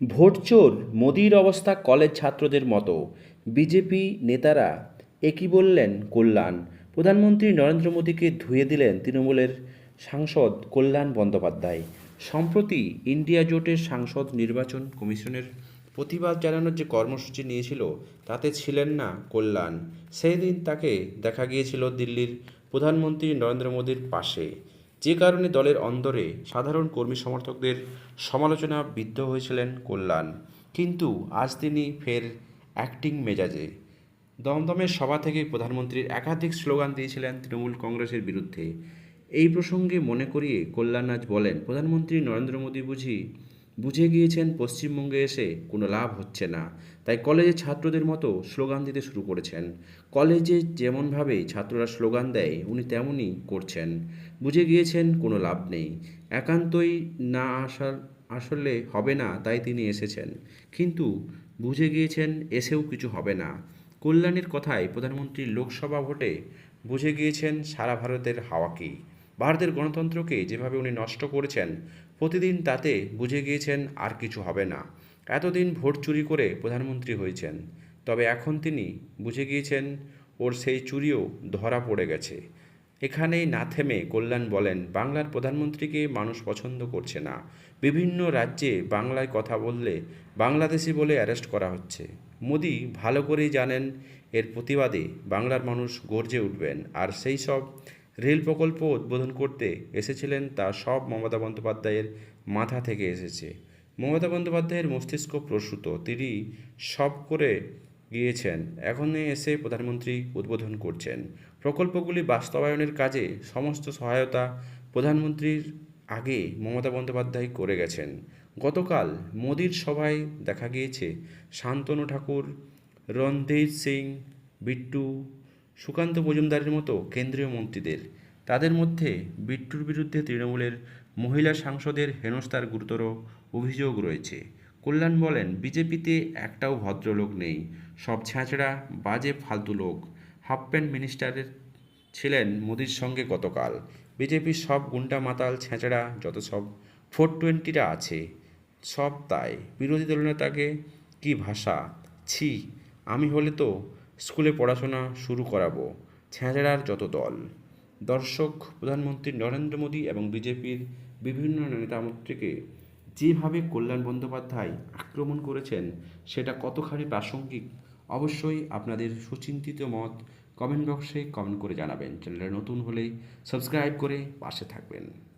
ভোটচোর মোদির অবস্থা কলেজ ছাত্রদের মতো। বিজেপি নেতারা একই বললেন কল্যাণ। প্রধানমন্ত্রী নরেন্দ্র মোদীকে ধুয়ে দিলেন তৃণমূলের সাংসদ কল্যাণ বন্দ্যোপাধ্যায়। সম্প্রতি ইন্ডিয়া জোটের সাংসদ নির্বাচন কমিশনের প্রতিবাদ জানানোর যে কর্মসূচি নিয়েছিল, তাতে ছিলেন না কল্যাণ। সেই দিন তাকে দেখা গিয়েছিল দিল্লির প্রধানমন্ত্রী নরেন্দ্র মোদীর পাশে। যে কারণে দলের অন্দরে সাধারণ কর্মী সমর্থকদের সমালোচনা বিদ্ধ হয়েছিলেন কল্যাণ। কিন্তু আজ তিনি ফের অ্যাক্টিং মেজাজে। দমদমের সভা থেকে প্রধানমন্ত্রীর একাধিক স্লোগান দিয়েছিলেন তৃণমূল কংগ্রেসের বিরুদ্ধে। এই প্রসঙ্গে মনে করিয়ে কল্যাণ আজ বলেন, প্রধানমন্ত্রী নরেন্দ্র মোদী বুঝি বুঝে গিয়েছেন পশ্চিমবঙ্গে এসে কোনো লাভ হচ্ছে না। তাই কলেজের ছাত্রদের মতো স্লোগান দিতে শুরু করেছেন। কলেজে যেমনভাবে ছাত্ররা স্লোগান দেয়, উনি তেমনই করছেন। বুঝে গিয়েছেন কোনো লাভ নেই। একান্তই না আসার, আসলে হবে না তাই তিনি এসেছেন। কিন্তু বুঝে গিয়েছেন এসেও কিছু হবে না। কল্যাণের কথায় প্রধানমন্ত্রী লোকসভা ভোটে বুঝে গিয়েছেন সারা ভারতের হাওয়াকেই ভারতের গণতন্ত্রকে যেভাবে উনি নষ্ট করেছেন, প্রতিদিন তাতে বুঝে গিয়েছেন আর কিছু হবে না। এতদিন ভোট চুরি করে প্রধানমন্ত্রী হয়েছেন, তবে এখন তিনি বুঝে গিয়েছেন ওর সেই চুরিও ধরা পড়ে গেছে। এখানেই না থেমে কল্যাণ বলেন, বাংলার প্রধানমন্ত্রীকে মানুষ পছন্দ করছে না। বিভিন্ন রাজ্যে বাংলায় কথা বললে বাংলাদেশি বলে অ্যারেস্ট করা হচ্ছে। মোদি ভালো করেই জানেন, এর প্রতিবাদে বাংলার মানুষ গর্জে উঠবেন, আর সেই সব রেল প্রকল্প উদ্বোধন করতে এসেছিলেন তা সব মমতা বন্দ্যোপাধ্যায়ের মাথা থেকে এসেছে। মমতা বন্দ্যোপাধ্যায়ের মস্তিষ্ক প্রসূত, তিনি সব করে গিয়েছেন এখন এসে প্রধানমন্ত্রী উদ্বোধন করছেন। প্রকল্পগুলি বাস্তবায়নের কাজে সমস্ত সহায়তা প্রধানমন্ত্রীর আগে মমতা বন্দ্যোপাধ্যায় করে গেছেন। গতকাল মোদির সভায় দেখা গিয়েছে, শান্তনু ঠাকুর, রণধীর সিং, বিট্টু সুকান্ত মজুমদারের মতো কেন্দ্রীয় মন্ত্রীদের। তাদের মধ্যে বিট্টুর বিরুদ্ধে তৃণমূলের মহিলা সাংসদের হেনস্থার গুরুতর অভিযোগ রয়েছে। কল্যাণ বলেন, বিজেপিতে একটাও ভদ্রলোক নেই। সব ছ্যাঁচড়া বাজে, ফালতু লোক। হাফ প্যান্ট মিনিস্টারের ছিলেন মোদির সঙ্গে গতকাল। বিজেপির সব গুন্ডা মাতাল ছেঁচড়া, যত সব ফোর টোয়েন্টিরা আছে, সব তাই। বিরোধী দলনেতাকে কি ভাষা? ছি, আমি হলে তো স্কুলে পড়াশোনা শুরু করাবো, ছেঁচড়ার যত দল। দর্শক, প্রধানমন্ত্রী নরেন্দ্র মোদী এবং বিজেপির বিভিন্ন নেতামন্ত্রীকে যেভাবে কল্যাণ বন্দ্যোপাধ্যায় আক্রমণ করেছেন, সেটা কতখানি প্রাসঙ্গিক, অবশ্যই আপনাদের সুচিন্তিত মত কমেন্ট বক্সে কমেন্ট করে জানাবেন। চ্যানেলে নতুন হলে সাবস্ক্রাইব করে পাশে থাকবেন।